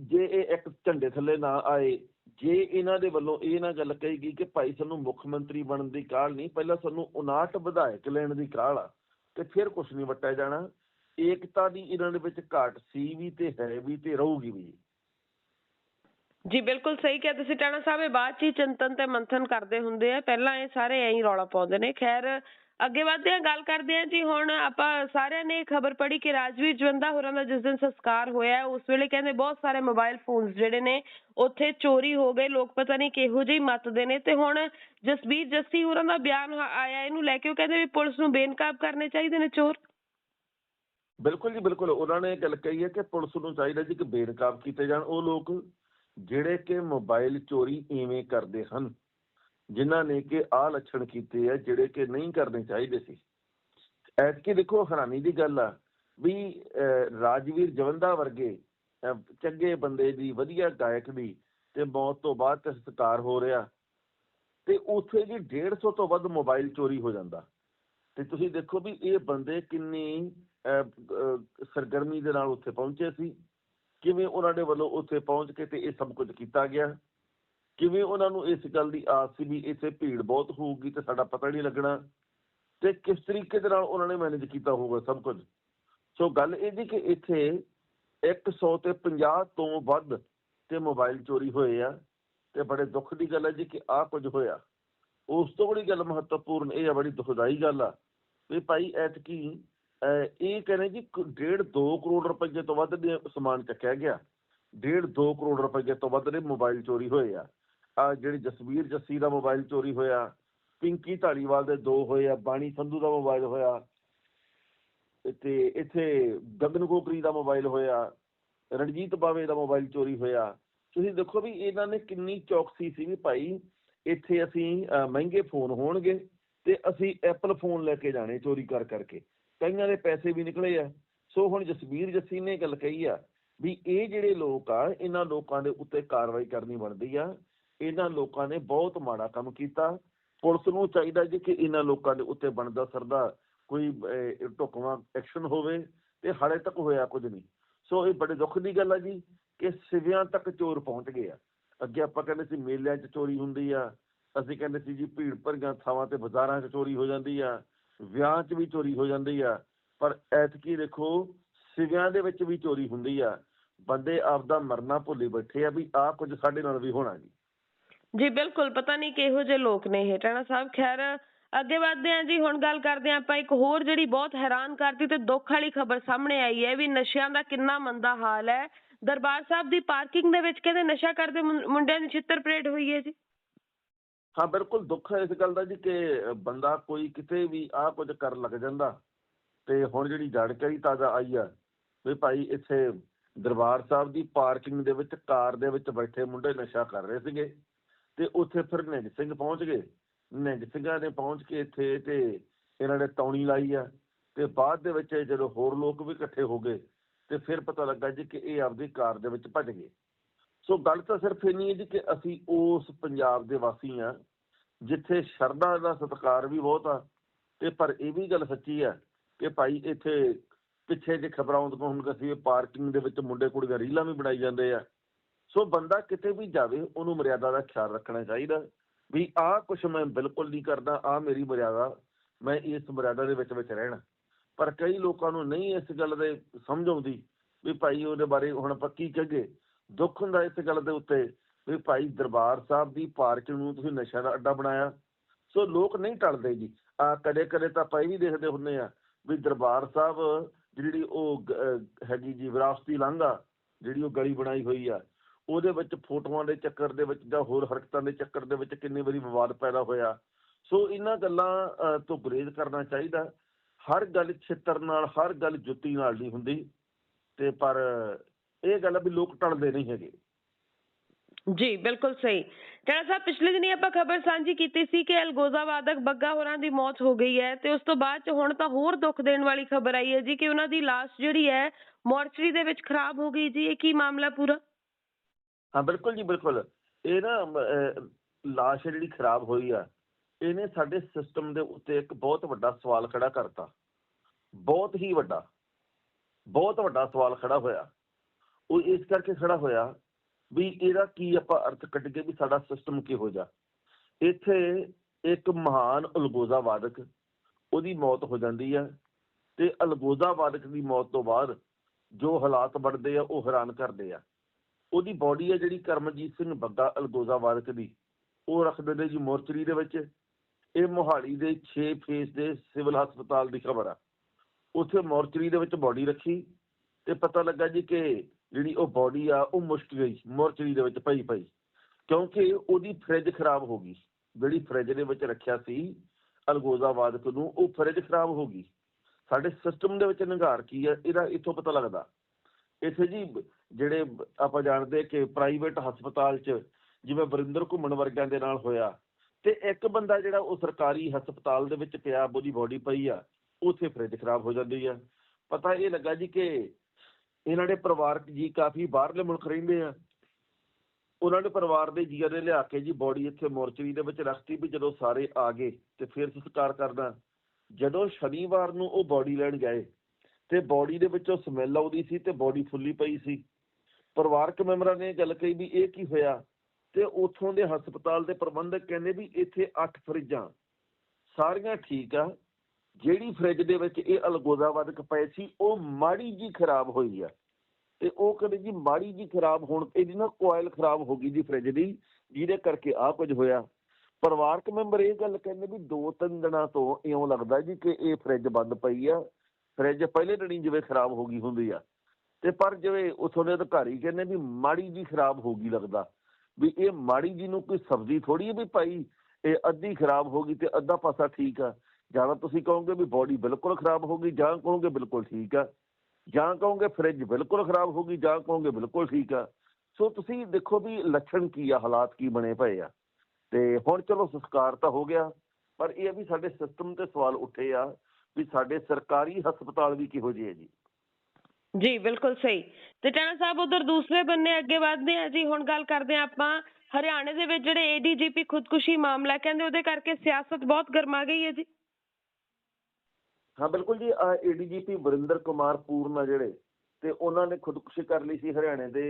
ਜੇ ਇਹ ਇੱਕ ਝੰਡੇ ਥੱਲੇ ਨਾ ਆਏ, ਜੇ ਇਹਨਾਂ ਦੇ ਵੱਲੋਂ ਇਹ ਨਾ ਗੱਲ ਕਹੇਗੀ ਕਿ ਭਾਈ ਸਾਨੂੰ ਮੁੱਖ ਮੰਤਰੀ ਬਣਨ ਦੀ ਕਾਹਲ ਨਹੀਂ, ਪਹਿਲਾਂ ਸਾਨੂੰ 59 ਵਿਧਾਇਕ ਲੈਣ ਦੀ ਕਾਹਲ ਆ ਤੇ ਫਿਰ ਕੁਝ ਨਹੀਂ ਵਟਿਆ ਜਾਣਾ। ਏਕਤਾ ਦੀ ਇਹਨਾਂ ਦੇ ਵਿੱਚ ਘਾਟ ਸੀ ਵੀ ਤੇ ਹੈ ਵੀ ਤੇ ਰਹੂਗੀ ਵੀ। ਜੀ, ਬਿਲਕੁਲ ਸਹੀ ਕਿਹਾ ਤੁਸੀਂ। ਟਾਣਾ ਸਾਹਿਬ, ਇਹ ਬਾਅਦ ਚ ਚਿੰਤਨ ਤੇ ਮੰਥਨ ਕਰਦੇ ਹੁੰਦੇ ਆ। ਪਹਿਲਾਂ ਇਹ ਸਾਰੇ ਐਂ ਹੀ ਰੌਲਾ ਪਾਉਂਦੇ ਨੇ। ਖੈਰ ਅੱਗੇ ਵਧਦੇ ਆ ਗੱਲ ਕਰਦੇ ਆ ਜੀ, ਹੁਣ ਆਪਾਂ ਸਾਰਿਆਂ ਨੇ ਖਬਰ ਪੜ੍ਹੀ ਕਿ ਰਾਜਵੀਰ ਜਵੰਦਾ ਹੋਰਾਂ ਦਾ ਜਿਸ ਦਿਨ ਸੰਸਕਾਰ ਹੋਇਆ, ਉਸ ਵੇਲੇ ਕਹਿੰਦੇ ਬਹੁਤ ਸਾਰੇ ਮੋਬਾਈਲ ਫੋਨਸ ਜਿਹੜੇ ਨੇ, ਉੱਥੇ ਚੋਰੀ ਹੋ ਗਏ, ਲੋਕ ਪਤਾ ਨਹੀਂ ਕਿਹੋ ਜਿਹੀ ਮੱਤ ਨੇ। ਤੇ ਹੁਣ ਜਸਬੀਰ ਜੱਸੀ ਹੋਰਾਂ ਦਾ ਬਿਆਨ ਆ- ਆਇਆ, ਇਹਨੂੰ ਲੈ ਕੇ ਉਹ ਕਹਿੰਦੇ ਵੀ ਪੁਲਿਸ ਨੂੰ ਬੇਨਕਾਬ ਕਰਨੇ ਚਾਹੀਦੇ ਨੇ ਚੋਰ। ਬਿਲਕੁਲ ਜੀ, ਬਿਲਕੁਲ। ਉਹਨਾਂ ਨੇ ਗੱਲ ਕਹੀ ਹੈ ਕਿ ਪੁਲਿਸ ਨੂੰ ਚਾਹੀਦਾ ਜੀ ਕਿ ਬੇਨਕਾਬ ਕੀਤੇ ਜਾਣ। ਉਹ ਲੋਕ ਜਿਹੜੇ ਕਿ ਮੋਬਾਈਲ ਚੋਰੀ ਇਵੇਂ ਕਰਦੇ ਹਨ। ਜਿਨ੍ਹਾਂ ਨੇ ਕਿ ਆਹ ਲੱਛਣ ਕੀਤੇ ਆ ਜਿਹੜੇ ਕਿ ਨਹੀਂ ਕਰਨੇ ਚਾਹੀਦੇ ਸੀ। ਐਤਕੀ ਦੇਖੋ ਹੈਰਾਨੀ ਦੀ ਗੱਲ ਆ ਵੀ ਰਾਜਵੀਰ ਜਵੰਦਾ ਵਰਗੇ ਚੰਗੇ ਬੰਦੇ ਦੀ, ਵਧੀਆ ਗਾਇਕ ਦੀ ਤੇ ਮੌਤ ਤੋਂ ਬਾਅਦ ਤੇ ਸਤਿਕਾਰ ਹੋ ਰਿਹਾ ਤੇ ਉੱਥੇ ਜੀ 150 ਤੋਂ ਵੱਧ ਮੋਬਾਈਲ ਚੋਰੀ ਹੋ ਜਾਂਦਾ। ਤੇ ਤੁਸੀਂ ਦੇਖੋ ਵੀ ਇਹ ਬੰਦੇ ਕਿੰਨੀ ਸਰਗਰਮੀ ਦੇ ਨਾਲ ਉੱਥੇ ਪਹੁੰਚੇ ਸੀ, ਕਿਵੇਂ ਉਹਨਾਂ ਦੇ ਵੱਲੋਂ ਉੱਥੇ ਪਹੁੰਚ ਕੇ ਤੇ ਇਹ ਸਭ ਕੁਝ ਕੀਤਾ ਗਿਆ। ਕਿਵੇਂ ਉਹਨਾਂ ਨੂੰ ਇਸ ਗੱਲ ਦੀ ਆਸ ਸੀ ਵੀ ਇੱਥੇ ਭੀੜ ਬਹੁਤ ਹੋਊਗੀ ਤੇ ਸਾਡਾ ਪਤਾ ਨਹੀਂ ਲੱਗਣਾ ਤੇ ਕਿਸ ਤਰੀਕੇ ਦੇ ਨਾਲ ਉਹਨਾਂ ਨੇ ਮੈਨੇਜ ਕੀਤਾ ਹੋਊਗਾ ਸਭ ਕੁਝ? ਸੋ ਗੱਲ ਇਹ ਜੀ ਕਿ ਇੱਥੇ 100 ਤੇ 50 ਤੋਂ ਵੱਧ ਤੇ ਮੋਬਾਈਲ ਚੋਰੀ ਹੋਏ ਆ ਤੇ ਬੜੇ ਦੁੱਖ ਦੀ ਗੱਲ ਹੈ ਜੀ ਕਿ ਆਹ ਕੁਝ ਹੋਇਆ। ਉਸ ਤੋਂ ਬੜੀ ਗੱਲ ਮਹੱਤਵਪੂਰਨ ਇਹ ਆ ਬੜੀ ਦੁਖਦਾਈ ਗੱਲ ਆ ਵੀ ਭਾਈ ਐਤਕੀ ਅਹ, ਇਹ ਕਹਿੰਦੇ ਜੀ ਕ- ਡੇਢ 2 ਕਰੋੜ ਰੁਪਏ ਤੋਂ ਵੱਧ ਦੇ ਸਮਾਨ ਚੱਕਿਆ ਗਿਆ। ਡੇਢ 2 ਕਰੋੜ ਰੁਪਏ ਤੋਂ ਵੱਧ ਦੇ ਮੋਬਾਈਲ ਚੋਰੀ ਹੋਏ ਆ। ਜਿਹੜੀ ਜਸਵੀਰ ਜੱਸੀ ਦਾ ਮੋਬਾਈਲ ਚੋਰੀ ਹੋਇਆ, ਪਿੰਕੀ ਢਾਲੀਵਾਲ ਦੇ ਦੋ ਹੋਏ ਆ, ਬਾਣੀ ਸੰਧੂ ਦਾ ਮੋਬਾਈਲ ਹੋਇਆ, ਤੇ ਇੱਥੇ ਗਗਨ ਗੋਕਰੀ ਦਾ ਮੋਬਾਈਲ ਹੋਇਆ, ਰਣਜੀਤ ਬਾਵੇ ਦਾ ਮੋਬਾਈਲ ਚੋਰੀ ਹੋਇਆ। ਤੁਸੀਂ ਦੇਖੋ ਵੀ ਇਹਨਾਂ ਨੇ ਕਿੰਨੀ ਚੌਕਸੀ ਸੀ ਵੀ ਭਾਈ, ਇੱਥੇ ਅਸੀਂ ਮਹਿੰਗੇ ਫੋਨ ਹੋਣਗੇ ਤੇ ਅਸੀਂ ਐਪਲ ਫੋਨ ਲੈ ਕੇ ਜਾਣੇ ਚੋਰੀ ਕਰ ਕਰਕੇ। ਕਈਆਂ ਦੇ ਪੈਸੇ ਵੀ ਨਿਕਲੇ ਆ। ਸੋ ਹੁਣ ਜਸਵੀਰ ਜੱਸੀ ਨੇ ਗੱਲ ਕਹੀ ਆ ਵੀ ਇਹ ਜਿਹੜੇ ਲੋਕ ਆ, ਇਹਨਾਂ ਲੋਕਾਂ ਦੇ ਉੱਤੇ ਕਾਰਵਾਈ ਕਰਨੀ ਬਣਦੀ ਆ। ਇਹਨਾਂ ਲੋਕਾਂ ਨੇ ਬਹੁਤ ਮਾੜਾ ਕੰਮ ਕੀਤਾ। ਪੁਲਿਸ ਨੂੰ ਚਾਹੀਦਾ ਜੀ ਕਿ ਇਹਨਾਂ ਲੋਕਾਂ ਦੇ ਉੱਤੇ ਬਣਦਾ ਸਰਦਾ ਕੋਈ ਅਹ, ਢੁਕਵਾਂ ਐਕਸ਼ਨ ਹੋਵੇ ਤੇ ਹਾਲੇ ਤੱਕ ਹੋਇਆ ਕੁਝ ਨਹੀਂ। ਸੋ ਇਹ ਬੜੇ ਦੁੱਖ ਦੀ ਗੱਲ ਆ ਜੀ ਕਿ ਸਿਵਿਆਂ ਤੱਕ ਚੋਰ ਪਹੁੰਚ ਗਏ ਆ। ਅੱਗੇ ਆਪਾਂ ਕਹਿੰਦੇ ਸੀ ਮੇਲਿਆਂ 'ਚ ਚੋਰੀ ਹੁੰਦੀ ਆ। ਅਸੀਂ ਕਹਿੰਦੇ ਸੀ ਜੀ ਭੀੜ ਭਰੀਆਂ ਥਾਵਾਂ ਤੇ ਬਾਜ਼ਾਰਾਂ 'ਚ ਚੋਰੀ ਹੋ ਜਾਂਦੀ ਆ। ਵਿਆਹ 'ਚ ਵੀ ਚੋਰੀ ਹੋ ਜਾਂਦੀ ਆ। ਪਰ ਐਤਕੀ ਦੇਖੋ ਸਿਵਿਆਂ ਦੇ ਵਿੱਚ ਵੀ ਚੋਰੀ ਹੁੰਦੀ ਆ। ਬੰਦੇ ਆਪਦਾ ਮਰਨਾ ਭੁੱਲੀ ਬੈਠੇ ਆ ਵੀ ਆਹ ਕੁਝ ਸਾਡੇ ਨਾਲ ਵੀ ਹੋਣਾ ਜੀ। ਜੀ ਬਿਲਕੁਲ, ਪਤਾ ਨਹੀਂ ਕਿਹੋ ਜਿਹੇ ਲੋਕ ਨੇ ਇਹ, ਟਾਣਾ ਸਾਹਿਬ, ਖੈਰ ਅੱਗੇ ਵਧਦੇ ਹਾਂ ਜੀ, ਹੁਣ ਗੱਲ ਕਰਦੇ ਹਾਂ ਆਪਾਂ ਇੱਕ ਹੋਰ ਜਿਹੜੀ ਬਹੁਤ ਹੈਰਾਨ ਕਰਦੀ ਤੇ ਦੁੱਖ ਵਾਲੀ ਖਬਰ ਸਾਹਮਣੇ ਆਈ ਹੈ ਵੀ ਨਸ਼ਿਆਂ ਦਾ ਕਿੰਨਾ ਮੰਦਾ ਹਾਲ ਹੈ। ਦਰਬਾਰ ਸਾਹਿਬ ਦੀ ਪਾਰਕਿੰਗ ਦੇ ਵਿੱਚ ਕਹਿੰਦੇ ਨਸ਼ਾ ਕਰਦੇ ਮੁੰਡਿਆਂ ਦੀ ਛਿੱਤਰ ਪਰੇਡ ਹੋਈ ਹੈ ਜੀ। ਹਾਂ, ਬਿਲਕੁਲ ਦੁੱਖ ਹੈ ਇਸ ਗੱਲ ਦਾ ਜੀ ਕਿ ਬੰਦਾ ਕੋਈ ਕਿਤੇ ਵੀ ਆਹ ਕੁਝ ਕਰਨ ਲੱਗ ਜਾਂਦਾ ਤੇ ਹੁਣ ਜਿਹੜੀ ਜਾਣਕਾਰੀ ਤਾਜ਼ਾ ਆਈ ਆ ਵੀ ਭਾਈ ਇੱਥੇ ਦਰਬਾਰ ਸਾਹਿਬ ਦੀ ਪਾਰਕਿੰਗ ਦੇ ਵਿੱਚ ਕਾਰ ਦੇ ਵਿੱਚ ਬੈਠੇ ਮੁੰਡੇ ਨਸ਼ਾ ਕਰ ਰਹੇ ਸੀਗੇ। ਤੇ ਉੱਥੇ ਫਿਰ ਨਿਹੰਗ ਸਿੰਘ ਪਹੁੰਚ ਗਏ। ਨਿਹੰਗ ਸਿੰਘਾਂ ਨੇ ਪਹੁੰਚ ਕੇ ਇੱਥੇ ਤੇ ਇਹਨਾਂ ਨੇ ਤੌਣੀ ਲਾਈ ਆ ਤੇ ਬਾਅਦ ਦੇ ਵਿੱਚ ਜਦੋਂ ਹੋਰ ਲੋਕ ਵੀ ਇਕੱਠੇ ਹੋ ਗਏ ਤੇ ਫਿਰ ਪਤਾ ਲੱਗਾ ਜੀ ਕਿ ਇਹ ਆਪਦੀ ਕਾਰ ਦੇ ਵਿੱਚ ਭੱਜ ਗਏ। ਸੋ ਗੱਲ ਤਾਂ ਸਿਰਫ ਇੰਨੀ ਹੈ ਜੀ ਕਿ ਅਸੀਂ ਉਸ ਪੰਜਾਬ ਦੇ ਵਾਸੀ ਆ, ਜਿੱਥੇ ਸ਼ਰਧਾ ਦਾ ਸਤਿਕਾਰ ਵੀ ਬਹੁਤ ਆ। ਤੇ ਪਰ ਇਹ ਵੀ ਗੱਲ ਸੱਚੀ ਆ ਕਿ ਭਾਈ ਇੱਥੇ ਪਿੱਛੇ ਜੇ ਖਬਰਾਂ ਆਉਂਦੀਆਂ ਹੁਣ ਅਸੀਂ ਪਾਰਕਿੰਗ ਦੇ ਵਿੱਚ ਮੁੰਡੇ ਕੁੜੀਆਂ ਰੀਲਾਂ ਵੀ ਬਣਾਈ ਜਾਂਦੇ ਆ। ਸੋ ਬੰਦਾ ਕਿਤੇ ਵੀ ਜਾਵੇ, ਉਹਨੂੰ ਮਰਿਆਦਾ ਦਾ ਖਿਆਲ ਰੱਖਣਾ ਚਾਹੀਦਾ ਵੀ ਆਹ ਕੁਛ ਮੈਂ ਬਿਲਕੁਲ ਨਹੀਂ ਕਰਦਾ, ਆਹ ਮੇਰੀ ਮਰਿਆਦਾ, ਮੈਂ ਇਸ ਮਰਿਆਦਾ ਦੇ ਵਿੱਚ ਵਿੱਚ ਰਹਿਣਾ। ਪਰ ਕਈ ਲੋਕਾਂ ਨੂੰ ਨਹੀਂ ਇਸ ਗੱਲ ਦੇ ਸਮਝ ਆਉਂਦੀ ਵੀ ਭਾਈ ਉਹਦੇ ਬਾਰੇ ਹੁਣ ਆਪਾਂ ਕੀ ਦੁੱਖ ਹੁੰਦਾ ਇਸ ਗੱਲ ਦੇ ਉੱਤੇ ਵੀ ਭਾਈ ਦਰਬਾਰ ਸਾਹਿਬ ਦੀ ਪਾਰਕਿੰਗ ਨੂੰ ਤੁਸੀਂ ਨਸ਼ਾ ਦਾ ਅੱਡਾ ਬਣਾਇਆ। ਸੋ ਲੋਕ ਨਹੀਂ ਟਲਦੇ ਜੀ। ਆ ਕਦੇ ਕਦੇ ਤਾਂ ਆਪਾਂ ਇਹ ਵੀ ਦੇਖਦੇ ਹੁੰਦੇ ਆ ਵੀ ਦਰਬਾਰ ਸਾਹਿਬ ਜਿਹੜੀ ਉਹ ਹੈਗੀ ਜੀ ਵਿਰਾਸਤੀ ਲਾਂਘਾ, ਜਿਹੜੀ ਉਹ ਗਲੀ ਬਣਾਈ ਹੋਈ ਆ ਉਹਦੇ ਵਿੱਚ ਫੋਟੋਆਂ ਦੇ ਚੱਕਰ ਦੇ ਵਿੱਚ ਜਾਂ ਹੋਰ ਹਰਕਤਾਂ ਦੇ ਚੱਕਰ ਦੇ ਵਿੱਚ ਕਿੰਨੀ ਵਾਰੀ ਵਿਵਾਦ ਪੈਦਾ ਹੋਇਆ। ਸੋ ਇਹਨਾਂ ਗੱਲਾਂ ਤੋਂ ਗੁਰੇਜ਼ ਕਰਨਾ ਚਾਹੀਦਾ। ਹਰ ਗੱਲ ਛਿੱਤਰ ਨਾਲ, ਹਰ ਗੱਲ ਜੁੱਤੀ ਨਾਲ ਨਹੀਂ ਹੁੰਦੀ। ਤੇ ਪਰ ਇਹ ਗੱਲ ਵੀ ਲੋਕ ਟਲਦੇ ਨਹੀਂ ਹੈਗੇ। ਜੀ, ਬਿਲਕੁਲ ਸਹੀ। ਟਾਣਾ ਸਾਹਿਬ, ਪਿਛਲੇ ਦਿਨੀ ਆਪਾਂ ਖਬਰ ਸਾਂਝੀ ਕੀਤੀ ਸੀ ਕਿ ਅਲਗੋਜ਼ਾ ਵਾਦਕ ਬੱਗਾ ਹੋਰਾਂ ਦੀ ਮੌਤ ਹੋ ਗਈ ਹੈ ਤੇ ਉਸ ਤੋਂ ਬਾਅਦ ਚ ਹੁਣ ਤਾਂ ਹੋਰ ਦੁੱਖ ਦੇਣ ਵਾਲੀ ਖਬਰ ਆਈ ਹੈ ਜੀ ਕਿ ਉਹਨਾਂ ਦੀ ਲਾਸ਼ ਜਿਹੜੀ ਹੈ, ਮੋਰਚਰੀ ਦੇ ਵਿੱਚ ਖਰਾਬ ਹੋ ਗਈ ਜੀ। ਇਹ ਕੀ ਮਾਮਲਾ ਪੂਰਾ? ਹਾਂ ਬਿਲਕੁਲ ਜੀ ਬਿਲਕੁਲ। ਇਹ ਨਾ ਅਹ, ਲਾਸ਼ ਜਿਹੜੀ ਖਰਾਬ ਹੋਈ ਆ ਇਹਨੇ ਸਾਡੇ ਸਿਸਟਮ ਦੇ ਉੱਤੇ ਇੱਕ ਬਹੁਤ ਵੱਡਾ ਸਵਾਲ ਖੜਾ ਕਰਤਾ। ਬਹੁਤ ਹੀ ਵੱਡਾ ਬਹੁਤ ਵੱਡਾ ਸਵਾਲ ਖੜਾ ਹੋਇਆ। ਉਹ ਇਸ ਕਰਕੇ ਖੜਾ ਹੋਇਆ ਵੀ ਇਹਦਾ ਕੀ ਆਪਾਂ ਅਰਥ ਕੱਢ ਕੇ ਵੀ ਸਾਡਾ ਸਿਸਟਮ ਕਿਹੋ ਜਿਹਾ। ਇੱਥੇ ਇੱਕ ਮਹਾਨ ਅਲਗੋਜ਼ਾ ਵਾਦਕ ਉਹਦੀ ਮੌਤ ਹੋ ਜਾਂਦੀ ਆ ਤੇ ਅਲਗੋਜ਼ਾ ਵਾਦਕ ਦੀ ਮੌਤ ਤੋਂ ਬਾਅਦ ਜੋ ਹਾਲਾਤ ਬਣਦੇ ਆ ਉਹ ਹੈਰਾਨ ਕਰਦੇ ਆ। ਉਹਦੀ ਬਾਡੀ ਹੈ ਜਿਹੜੀ ਕਰਮਜੀਤ ਸਿੰਘ ਬੱਗਾ ਅਲਗੋਜ਼ਾ ਵਾਦਕ ਦੀ। ਉਹ ਰੱਖਦੇ ਨੇ ਜੀ ਮੋਰਚਰੀ ਦੇ ਵਿੱਚ। ਇਹ ਮੋਹਾਲੀ ਦੇ 6 ਫੇਸ ਦੇ ਸਿਵਲ ਹਸਪਤਾਲ ਦੀ ਖਬਰ ਆ। ਉੱਥੇ ਮੋਰਚਰੀ ਦੇ ਵਿੱਚ ਬਾਡੀ ਰੱਖੀ ਤੇ ਪਤਾ ਲੱਗਾ ਜੀ ਕਿ ਜਿਹੜੀ ਉਹ ਬਾਡੀ ਆ, ਉਹ ਮੁਸ਼ਕ ਗਈ, ਮੋਰਚਰੀ ਦੇ ਵਿੱਚ ਪਈ ਪਈ। ਕਿਉਂਕਿ ਉਹਦੀ ਫ੍ਰਿਜ ਖਰਾਬ ਹੋ ਗਈ। ਜਿਹੜੀ ਫ੍ਰਿਜ ਦੇ ਵਿੱਚ ਰੱਖਿਆ ਸੀ ਅਲਗੋਜ਼ਾ ਵਾਦਕ ਨੂੰ, ਉਹ ਫ੍ਰਿਜ ਖਰਾਬ ਹੋ ਗਈ। ਸਾਡੇ ਸਿਸਟਮ ਦੇ ਵਿੱਚ ਨੰਗਾਰ ਕੀ ਆ, ਇਹਦਾ ਇੱਥੋਂ ਪਤਾ ਲੱਗਦਾ। ਇੱਥੇ ਜੀ ਜਿਹੜੇ ਆਪਾਂ ਜਾਣਦੇ ਕਿ ਪ੍ਰਾਈਵੇਟ ਹਸਪਤਾਲ 'ਚ ਜਿਵੇਂ ਵਰਿੰਦਰ ਘੁੰਮਣ ਵਰਗਿਆਂ ਦੇ ਨਾਲ ਹੋਇਆ, ਤੇ ਇੱਕ ਬੰਦਾ ਜਿਹੜਾ ਉਹ ਸਰਕਾਰੀ ਹਸਪਤਾਲ ਦੇ ਵਿੱਚ ਪਿਆ, ਉਹਦੀ ਬੋਡੀ ਪਈ ਆ, ਉੱਥੇ ਫ੍ਰਿਜ ਖਰਾਬ ਹੋ ਜਾਂਦੀ ਆ। ਪਤਾ ਇਹ ਲੱਗਾ ਜੀ ਕਿ ਇਹਨਾਂ ਦੇ ਪਰਿਵਾਰਕ ਜੀ ਕਾਫੀ ਬਾਹਰਲੇ ਮੁਲਕ ਰਹਿੰਦੇ ਆ। ਉਹਨਾਂ ਦੇ ਪਰਿਵਾਰ ਦੇ ਜੀਆਂ ਨੇ ਲਿਆ ਕੇ ਜੀ ਬੋਡੀ ਇੱਥੇ ਮੋਰਚਰੀ ਦੇ ਵਿੱਚ ਰੱਖਤੀ ਵੀ ਜਦੋਂ ਸਾਰੇ ਆ ਗਏ ਤੇ ਫਿਰ ਸੰਸਕਾਰ ਕਰਨਾ। ਜਦੋਂ ਸ਼ਨੀਵਾਰ ਨੂੰ ਉਹ ਬੋਡੀ ਲੈਣ ਗਏ, ਤੇ ਬੋਡੀ ਦੇ ਵਿੱਚੋਂ ਸਮੈਲ ਆਉਂਦੀ ਸੀ ਤੇ ਬੋਡੀ ਫੁੱਲੀ ਪਈ ਸੀ। ਪਰਿਵਾਰਕ ਮੈਂਬਰਾਂ ਨੇ ਇਹ ਗੱਲ ਕਹੀ ਵੀ ਇਹ ਕੀ ਹੋਇਆ ਤੇ ਉਥੋਂ ਦੇ ਹਸਪਤਾਲ ਦੇ ਪ੍ਰਬੰਧਕ ਕਹਿੰਦੇ ਵੀ ਇੱਥੇ 8 ਫਰਿੱਜਾਂ। ਸਾਰੀਆਂ ਠੀਕ ਆ, ਜਿਹੜੀ ਫਰਿੱਜ ਦੇ ਵਿੱਚ ਇਹ ਅਲਗੋਜ਼ਾਵਾਦਕ ਪਏ ਸੀ, ਉਹ ਮਾੜੀ ਜੀ ਖਰਾਬ ਹੋਈ ਆ। ਤੇ ਉਹ ਕਹਿੰਦੇ ਜੀ ਮਾੜੀ ਜੀ ਖਰਾਬ ਹੋਣ, ਇਹਦੀ ਨਾ ਕੋਇਲ ਖਰਾਬ ਹੋ ਗਈ ਜੀ ਫਰਿੱਜ ਦੀ, ਜਿਹਦੇ ਕਰਕੇ ਆ ਕੁਝ ਹੋਇਆ। ਪਰਿਵਾਰਕ ਮੈਂਬਰ ਇਹ ਗੱਲ ਕਹਿੰਦੇ ਵੀ ਦੋ ਤਿੰਨ ਦਿਨਾਂ ਤੋਂ ਇਉਂ ਲੱਗਦਾ ਜੀ ਕਿ ਇਹ ਫਰਿੱਜ ਬੰਦ ਪਈ ਆ। ਫਰਿੱਜ ਪਹਿਲੇ ਦਿਨ ਹੀ ਜਿਵੇਂ ਖਰਾਬ ਹੋ ਗਈ ਹੁੰਦੀ ਆ। ਤੇ ਪਰ ਜਿਵੇਂ ਉਥੋਂ ਦੇ ਅਧਿਕਾਰੀ ਕਹਿੰਦੇ ਵੀ ਮਾੜੀ ਜੀ ਖਰਾਬ ਹੋ ਗਈ ਲੱਗਦਾ, ਵੀ ਇਹ ਮਾੜੀ ਜੀ ਨੂੰ ਕੋਈ ਸਬਜ਼ੀ ਥੋੜੀ ਹੈ ਵੀ ਭਾਈ ਇਹ ਅੱਧੀ ਖਰਾਬ ਹੋ ਗਈ ਤੇ ਅੱਧਾ ਪਾਸਾ ਠੀਕ ਆ। ਜਾਂ ਤਾਂ ਤੁਸੀਂ ਕਹੋਗੇ ਵੀ ਬਾਡੀ ਬਿਲਕੁਲ ਖਰਾਬ ਹੋ ਗਈ, ਜਾਂ ਕਹੋਗੇ ਬਿਲਕੁਲ ਠੀਕ ਆ। ਜਾਂ ਕਹੋਗੇ ਫ੍ਰਿਜ ਬਿਲਕੁਲ ਖਰਾਬ ਹੋ ਗਈ, ਜਾਂ ਕਹੋਗੇ ਬਿਲਕੁਲ ਠੀਕ ਆ। ਸੋ ਤੁਸੀਂ ਦੇਖੋ ਵੀ ਲੱਛਣ ਕੀ ਆ, ਹਾਲਾਤ ਕੀ ਬਣੇ ਪਏ ਆ। ਤੇ ਹੁਣ ਚਲੋ ਸੰਸਕਾਰ ਤਾਂ ਹੋ ਗਿਆ, ਪਰ ਇਹ ਵੀ ਸਾਡੇ ਸਿਸਟਮ ਤੇ ਸਵਾਲ ਉੱਠੇ ਆ ਵੀ ਸਾਡੇ ਸਰਕਾਰੀ ਹਸਪਤਾਲ ਵੀ ਕਿਹੋ ਜਿਹੇ ਆ ਜੀ। ਜੀ, ਬਿਲਕੁਲ ਸਹੀ। ਤੇ ਟਾਣਾ ਸਾਹਿਬ ਉਧਰ ਦੂਸਰੇ ਬੰਨੇ ਅੱਗੇ ਵਧਦੇ ਆ ਜੀ, ਹੁਣ ਗੱਲ ਕਰਦੇ ਆ ਆਪਾਂ ਹਰਿਆਣੇ ਦੇ ਵਿੱਚ ਜਿਹੜੇ ਏਡੀਜੀਪੀ ਖੁਦਕੁਸ਼ੀ ਮਾਮਲਾ, ਕਹਿੰਦੇ ਉਹਦੇ ਕਰਕੇ ਸਿਆਸਤ ਬਹੁਤ ਗਰਮਾ ਗਈ ਹੈ ਜੀ। ਹਾਂ, ਬਿਲਕੁਲ ਜੀ ਏਡੀਜੀਪੀ ਵਰਿੰਦਰ ਕੁਮਾਰ ਪੂਰਨ ਜਿਹੜੇ, ਤੇ ਉਹਨਾਂ ਨੇ ਖੁਦਕੁਸ਼ੀ ਕਰ ਲਈ ਸੀ ਹਰਿਆਣੇ ਦੇ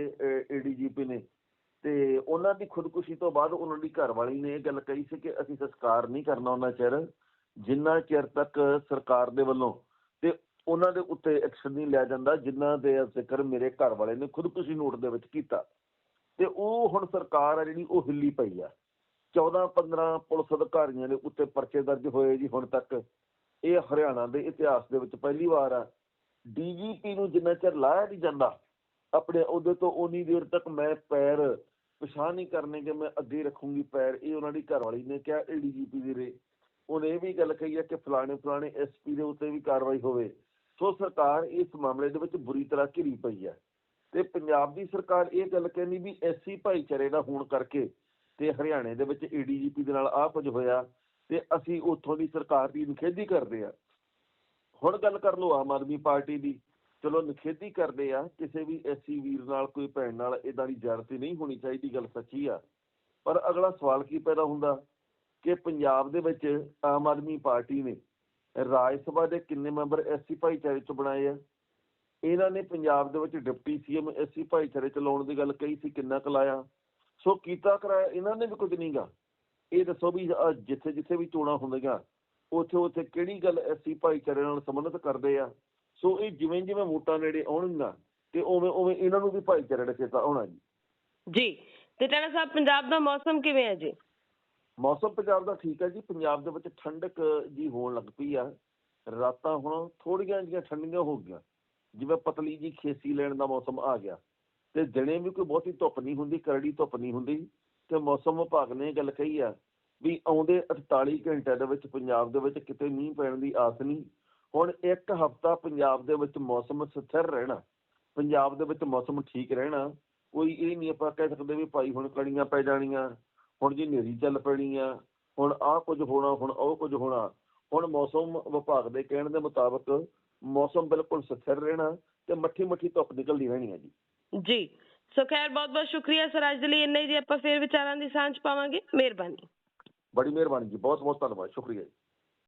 ਏਡੀਜੀਪੀ ਨੇ। ਤੇ ਉਹਨਾਂ ਦੀ ਖੁਦਕੁਸ਼ੀ ਤੋਂ ਬਾਅਦ ਉਹਨਾਂ ਦੀ ਘਰਵਾਲੀ ਨੇ ਇਹ ਗੱਲ ਕਹੀ ਸੀ ਕਿ ਅਸੀਂ ਸੰਸਕਾਰ ਨਹੀਂ ਕਰਨਾ ਉਹਨਾਂ ਚਿਰ, ਜਿੰਨਾ ਚਿਰ ਤੱਕ ਸਰਕਾਰ ਦੇ ਵੱਲੋਂ, ਤੇ ਉਹਨਾਂ ਦੇ ਉੱਤੇ ਐਕਸ਼ਨ ਨਹੀਂ ਲਿਆ ਜਾਂਦਾ ਜਿੰਨਾ ਦੇ ਜ਼ਿਕਰ ਮੇਰੇ ਘਰ ਵਾਲੇ ਨੇ ਖੁਦਕੁਸ਼ੀ ਨੋਟ ਦੇ ਵਿੱਚ ਕੀਤਾ। ਤੇ ਉਹ ਹੁਣ ਸਰਕਾਰ ਆ ਜਿਹੜੀ, ਉਹ ਹਿੱਲੀ ਪਈ ਆ। 14 15 ਪੁਲਿਸ ਅਧਿਕਾਰੀਆਂ ਦੇ ਉੱਤੇ ਪਰਚੇ ਦਰਜ ਹੋਏ ਜੀ ਹੁਣ ਤੱਕ। ਇਹ ਹਰਿਆਣਾ ਦੇ ਇਤਿਹਾਸ ਦੇ ਵਿੱਚ ਪਹਿਲੀ ਵਾਰ ਆ। ਡੀਜੀਪੀ ਨੂੰ ਜਿੰਨਾ ਚਿਰ ਲਾਇਆ ਨਹੀਂ ਜਾਂਦਾ, ਆਪਣੇ ਉਹਦੇ ਤੋਂ ਉਨੀ ਦੇਰ ਤੱਕ ਮੈਂ ਪੈਰ ਪਛਾਣ ਨਹੀਂ ਕਰਨੇ ਕਿ ਮੈਂ ਅੱਗੇ ਰੱਖੂੰਗੀ ਪੈਰ। ਇਹ ਉਹਨਾਂ ਦੀ ਘਰਵਾਲੀ ਨੇ ਕਿਹਾ, ਇਹ ਡੀਜੀਪੀ ਦੀ ਰੇ। ਉਹਨੇ ਇਹ ਵੀ ਗੱਲ ਕਹੀ ਹੈ ਕਿ ਫਲਾਣੇ ਫਲਾਣੇ ਐਸਪੀ ਦੇ ਉੱਤੇ ਵੀ ਕਾਰਵਾਈ ਹੋਵੇ। ਸੋ ਸਰਕਾਰ ਇਸ ਮਾਮਲੇ ਦੇ ਵਿੱਚ ਬੁਰੀ ਤਰ੍ਹਾਂ ਘਿਰੀ ਪਈ ਹੈ। ਤੇ ਪੰਜਾਬ ਦੀ ਸਰਕਾਰ ਇਹ ਗੱਲ ਕਹਿੰਦੀ ਵੀ ਐਸੀ ਭਾਈਚਾਰੇ ਦਾ ਹੋਣ ਕਰਕੇ ਤੇ ਹਰਿਆਣੇ ਦੇ ਵਿੱਚ ਏਡੀਜੀਪੀ ਦੇ ਨਾਲ ਆਹ ਕੁਝ ਹੋਇਆ ਤੇ ਅਸੀਂ ਉੱਥੋਂ ਦੀ ਸਰਕਾਰ ਦੀ ਨਿਖੇਧੀ ਕਰਦੇ ਆ ਹੁਣ ਗੱਲ ਕਰ ਲਓ ਆਮ ਆਦਮੀ ਪਾਰਟੀ ਦੀ। ਚਲੋ ਨਿਖੇਧੀ ਕਰਦੇ ਆ ਕਿਸੇ ਵੀ ਐਸੀ ਵੀਰ ਨਾਲ, ਕੋਈ ਭੈਣ ਨਾਲ ਇਦਾਂ ਦੀ ਜ਼ਿਆਦਤੀ ਨਹੀਂ ਹੋਣੀ ਚਾਹੀਦੀ, ਗੱਲ ਸੱਚੀ ਆ। ਪਰ ਅਗਲਾ ਸਵਾਲ ਕੀ ਪੈਦਾ ਹੁੰਦਾ? ਕਿ ਪੰਜਾਬ ਦੇ ਵਿੱਚ ਆਮ ਆਦਮੀ ਪਾਰਟੀ ਨੇ ਰਾਜ ਸਭਾ ਦੇ ਕਿੰਨੇ ਮੈਂਬਰ ਐਸੀ ਭਾਈਚਾਰੇ ਚ ਬਣਾਏ ਆ? ਇਹਨਾਂ ਨੇ ਪੰਜਾਬ ਦੇ ਵਿੱਚ ਡਿਪਟੀ ਸੀਐਮ ਐਸੀ ਭਾਈਚਾਰੇ ਚ ਲਾਉਣ ਦੀ ਗੱਲ ਕਹੀ ਸੀ, ਕਿੰਨਾ ਕੁ ਸੋ ਕੀਤਾ ਕਰਾਇਆ, ਇਹਨਾਂ ਨੇ ਵੀ ਕੁਝ ਨਹੀਂਗਾ ਇਹ ਦੱਸੋ ਵੀ ਜਿੱਥੇ ਜਿੱਥੇ ਵੀ ਚੋਣਾਂ ਹੁੰਦੀਆਂ, ਉੱਥੇ ਉੱਥੇ ਕਿਹੜੀ ਗੱਲ ਐਸੀ ਭਾਈਚਾਰੇ ਨਾਲ ਸੰਬੰਧਿਤ ਕਰਦੇ ਆ? ਸੋ ਇਹ ਜਿਵੇਂ ਜਿਵੇਂ ਵੋਟਾਂ ਨੇੜੇ ਆਉਣਗੀਆਂ, ਤੇ ਉਵੇਂ ਉਵੇਂ ਇਹਨਾਂ ਨੂੰ ਵੀ ਭਾਈਚਾਰੇ ਦਾ ਚੇਤਾ ਆਉਣਾ ਜੀ। ਜੀ, ਤੇ ਟਾਣਾ ਸਾਹਿਬ, ਪੰਜਾਬ ਦਾ ਮੌਸਮ ਕਿਵੇਂ ਹੈ ਜੀ? ਮੌਸਮ ਪੰਜਾਬ ਦਾ ਠੀਕ ਹੈ ਜੀ। ਪੰਜਾਬ ਦੇ ਵਿੱਚ ਠੰਡਕ ਜੀ ਹੋਣ ਲੱਗ ਪਈ ਆ। ਰਾਤਾਂ ਹੁਣ ਥੋੜੀਆਂ ਜੀਆਂ ਠੰਡੀਆਂ ਹੋ ਗਈਆਂ। ਜਿਵੇਂ ਪਤਲੀ ਜੀ ਖੇਸੀ ਲੈਣ ਦਾ ਮੌਸਮ ਆ ਗਿਆ। ਤੇ ਦਿਨੇ ਵੀ ਕੋਈ ਬਹੁਤੀ ਧੁੱਪ ਨਹੀਂ ਹੁੰਦੀ, ਕਰੜੀ ਧੁੱਪ ਨਹੀਂ ਹੁੰਦੀ। ਤੇ ਮੌਸਮ ਵਿਭਾਗ ਨੇ ਇਹ ਗੱਲ ਕਹੀ ਆ ਵੀ ਆਉਂਦੇ 48 ਘੰਟਿਆਂ ਦੇ ਵਿੱਚ ਪੰਜਾਬ ਦੇ ਵਿੱਚ ਕਿਤੇ ਮੀਂਹ ਪੈਣ ਦੀ ਆਸ ਨਹੀਂ। ਹੁਣ ਇੱਕ ਹਫ਼ਤਾ ਪੰਜਾਬ ਦੇ ਵਿੱਚ ਮੌਸਮ ਸਥਿਰ ਰਹਿਣਾ, ਪੰਜਾਬ ਦੇ ਵਿੱਚ ਮੌਸਮ ਠੀਕ ਰਹਿਣਾ, ਕੋਈ ਇਹ ਨਹੀਂ ਆਪਾਂ ਕਹਿ ਸਕਦੇ ਵੀ ਭਾਈ ਹੁਣ ਕਣੀਆਂ ਪੈ ਜਾਣੀਆਂ। ਹੁਣ ਜੀ ਹਨੇਰੀ ਚੱਲ ਪੈਣੀ ਆ ਹੁਣ ਆਹ ਕੁਝ ਹੋਣਾ ਹੁਣ ਉਹ ਕੁਝ ਹੋਣਾ ਹੁਣ ਮੌਸਮ ਵਿਭਾਗ ਦੇ ਕਹਿਣ ਦੇ ਮੁਤਾਬਕ ਮੌਸਮ ਬਿਲਕੁਲ ਸਥਿਰ ਰਹਿਣਾ ਤੇ ਮੱਠੀ ਮੱਠੀ ਧੁੱਪ ਨਿਕਲਦੀ ਰਹਿਣੀ ਹੈ ਜੀ। ਜੀ ਸੋ ਖੈਰ ਬਹੁਤ ਬਹੁਤ ਸ਼ੁਕਰੀਆ ਸਰ ਅੱਜ ਦੇ ਲਈ ਇੰਨਾ ਜੀ ਆਪਾਂ ਫੇਰ ਵਿਚਾਰਾਂ ਦੀ ਸਾਂਝ ਪਾਵਾਂਗੇ ਮਿਹਰਬਾਨੀ। ਬੜੀ ਮਿਹਰਬਾਨੀ ਜੀ ਬਹੁਤ ਬਹੁਤ ਧੰਨਵਾਦ ਸ਼ੁਕਰੀਆ ਜੀ।